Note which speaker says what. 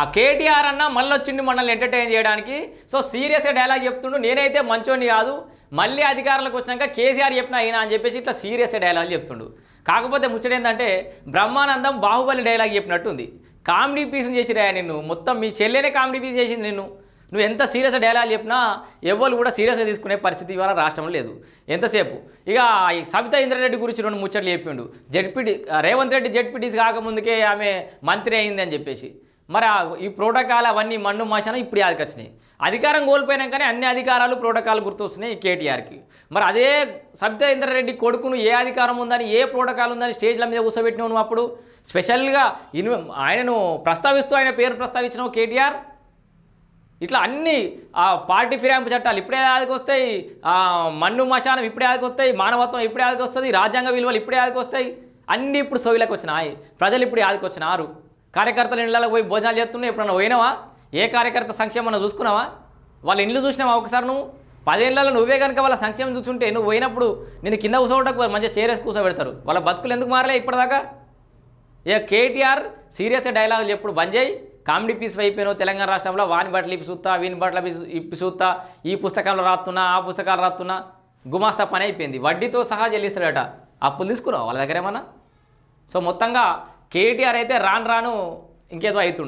Speaker 1: ఆ కేటీఆర్ అన్న మళ్ళీ వచ్చిండి మనల్ని ఎంటర్టైన్ చేయడానికి. సో సీరియస్గా డైలాగ్ చెప్తుండు. నేనైతే మంచోని కాదు. మళ్ళీ అధికారంలోకి వచ్చినాక కేసీఆర్ చెప్పిన అయినా అని చెప్పేసి ఇట్లా సీరియస్గా డైలాగ్ చెప్తుండు. కాకపోతే ముచ్చట ఏంటంటే బ్రహ్మానందం బాహుబలి డైలాగ్ చెప్పినట్టుంది కామెడీ పీస్ని చేసిరా నిన్ను. మొత్తం మీ చెల్లెనే కామెడీ పీస్ చేసింది నిన్ను. నువ్వు ఎంత సీరియస్ డైలాగ్ చెప్పినా ఎవరు కూడా సీరియస్గా తీసుకునే పరిస్థితి ఇవాళ రాష్ట్రంలో లేదు. ఎంతసేపు? ఇక ఈ సబితా ఇంద్రారెడ్డి గురించి రెండు ముచ్చట్లు చెప్పిండు. జడ్పీటీ రేవంత్ రెడ్డి జడ్పీటీసీ కాకముందుకే ఆమె మంత్రి అయింది అని చెప్పేసి. మరి ఈ ప్రోటోకాల్ అవన్నీ మన్ను మాశాన ఇప్పుడు యాదకొచ్చినాయి అధికారం కోల్పోయినాకనే అన్ని అధికారాలు ప్రోటోకాల్ గుర్తొస్తున్నాయి కేటీఆర్కి. మరి అదే సబ్దేంద్ర రెడ్డి కొడుకును ఏ అధికారం ఉందని ఏ ప్రోటోకాల్ ఉందని స్టేజ్ల మీద కూర్చోబెట్టినావు నువ్వు అప్పుడు? స్పెషల్గా ఇన్వ ఆయనను ప్రస్తావిస్తూ ఆయన పేరు ప్రస్తావించినావు కేటీఆర్? ఇట్లా అన్ని ఆ పార్టీ ఫిరాయింపు చట్టాలు ఇప్పుడే ఆదికి వస్తాయి మన్ను మశానం ఇప్పుడే ఆదికొస్తాయి మానవత్వం ఇప్పుడే ఆదికి వస్తుంది రాజ్యాంగ విలువలు ఇప్పుడే ఆదికి వస్తాయి. అన్నీ ఇప్పుడు సోయిలకు వచ్చినాయి. ప్రజలు ఇప్పుడు ఆదికి వచ్చినారు. కార్యకర్తలు ఇళ్ళకి పోయి భోజనాలు చేస్తున్నాయి ఎప్పుడన్నా పోయినావా? ఏ కార్యకర్త సంక్షేమం చూసుకున్నావా? వాళ్ళ ఇండ్లు చూసినావా ఒకసారి నువ్వు? పదేళ్ళలో నువ్వే కనుక వాళ్ళ సంక్షేమం చూస్తుంటే నువ్వు పోయినప్పుడు నేను కింద కూర్చోవటకు మంచిగా చేరేసి కూర్చోబెడతారు వాళ్ళ బతుకులు ఎందుకు మారలే ఇప్పటిదాకా? ఇక కేటీఆర్ సీరియస్ డైలాగులు ఎప్పుడు బంద్ చేయి. కామెడీ పీస్ అయిపోయినావు తెలంగాణ రాష్ట్రంలో వాని బట్టలు ఇప్పి చూస్తా వీని బట్టలు ఇప్పి- చూస్తా ఈ పుస్తకాలు రాస్తున్నా ఆ పుస్తకాలు రాస్తున్నా గుమాస్తా పని అయిపోయింది. వడ్డీతో సహా చెల్లిస్తాడట. అప్పులు తీసుకున్నావు వాళ్ళ దగ్గర ఏమన్నా? సో మొత్తంగా కేటీఆర్ అయితే రాను రాను ఇంకేదో అవుతుండు.